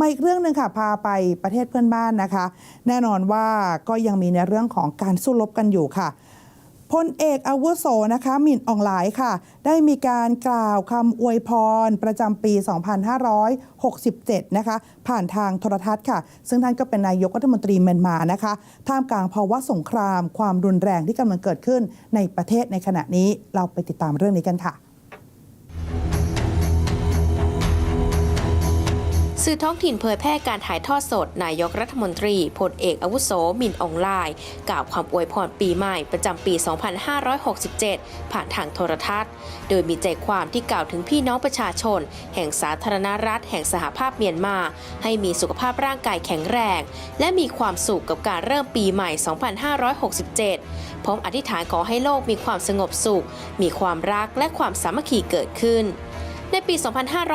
มาอีกเรื่องหนึ่งค่ะพาไปประเทศเพื่อนบ้านนะคะ แน่นอนว่าก็ยังมีในเรื่องของการสู้รบกันอยู่ค่ะพลเอกอาวุโสนะคะหมิ่นอองหลายค่ะ ได้มีการกล่าวคำอวยพรประจำปี 2567 นะคะ ผ่านทางโทรทัศน์ค่ะ ซึ่งท่านก็เป็นนายกรัฐมนตรีเมียนมานะคะ ท่ามกลางภาวะสงคราม ความรุนแรงที่กำลังเกิดขึ้นในประเทศในขณะนี้เราไปติดตามเรื่องนี้กันค่ะ สื่อท้องถิ่นเผยแพร่การถ่ายทอดสด นายกรัฐมนตรีพลเอกอาวุโสมินอองไลน์กล่าวความอวยพรปีใหม่ประจำปี 2567 ผ่านทางโทรทัศน์ โดยมีใจความที่กล่าวถึงพี่น้องประชาชน แห่งสาธารณรัฐ แห่งสหภาพเมียนมา ให้มีสุขภาพร่างกายแข็งแรง และมีความสุขกับการเริ่มปีใหม่ 2567 พร้อมอธิษฐานขอให้โลกมีความสงบสุข มีความรักและความสามัคคีเกิดขึ้น ในปี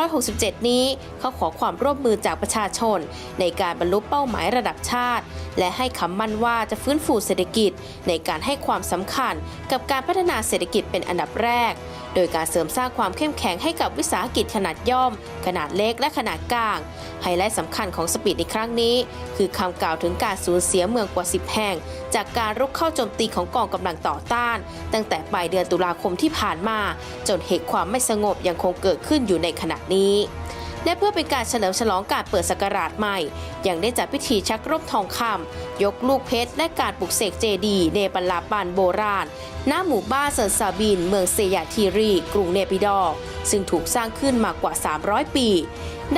2567 นี้ เขาขอความร่วมมือจากประชาชน ในการบรรลุเป้าหมายระดับชาติ และให้คำมั่นว่าจะฟื้นฟูเศรษฐกิจ ในการให้ความสำคัญกับการพัฒนาเศรษฐกิจเป็นอันดับแรก โดยการเสริมสร้างความเข้มแข็งให้กับวิสาหกิจขนาดย่อม ขนาดเล็กและขนาดกลาง ไฮไลท์สำคัญของสปีดในครั้งนี้ คือคำกล่าวถึงการสูญเสียเมืองกว่า 10 แห่ง จากการรุกเข้าโจมตีของกองกำลังต่อต้าน ตั้งแต่ปลายเดือนตุลาคมที่ผ่านมา จนเหตุความไม่สงบยังคงเกิดขึ้นอยู่ในขณะนี้ และเพื่อเป็นการเฉลิมฉลองการเปิดสกราชใหม่ ยังได้จัดพิธีชักร่มทองคำยกลูกเพชร และการปลุกเสกเจดีย์ในปลาปานโบราณณหมู่บ้านเซินซาบิน เมืองเซยาทีรี กรุงเนปิดอ ซึ่งถูกสร้างขึ้นมากว่า 300 ปี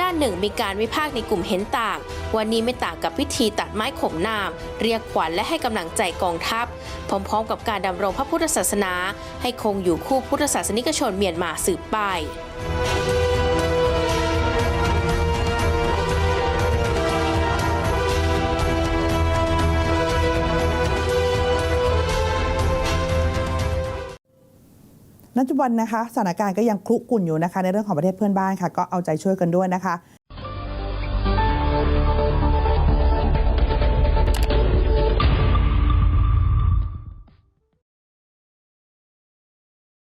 ด้านหนึ่งมีการวิพากษ์ในกลุ่มเห็นต่างวันนี้ไม่ต่างกับพิธีตัดไม้ข่มนาม เรียกขวัญและให้กำลังใจกองทัพ พร้อมๆ กับการดำรงพระพุทธศาสนา ให้คงอยู่คู่พุทธศาสนิกชนเมียนมาสืบไป ปัจจุบันนะคะสถานการณ์ก็ยังคลุกรุ่นอยู่นะคะในเรื่องของประเทศเพื่อนบ้านค่ะก็เอาใจช่วยกันด้วยนะคะ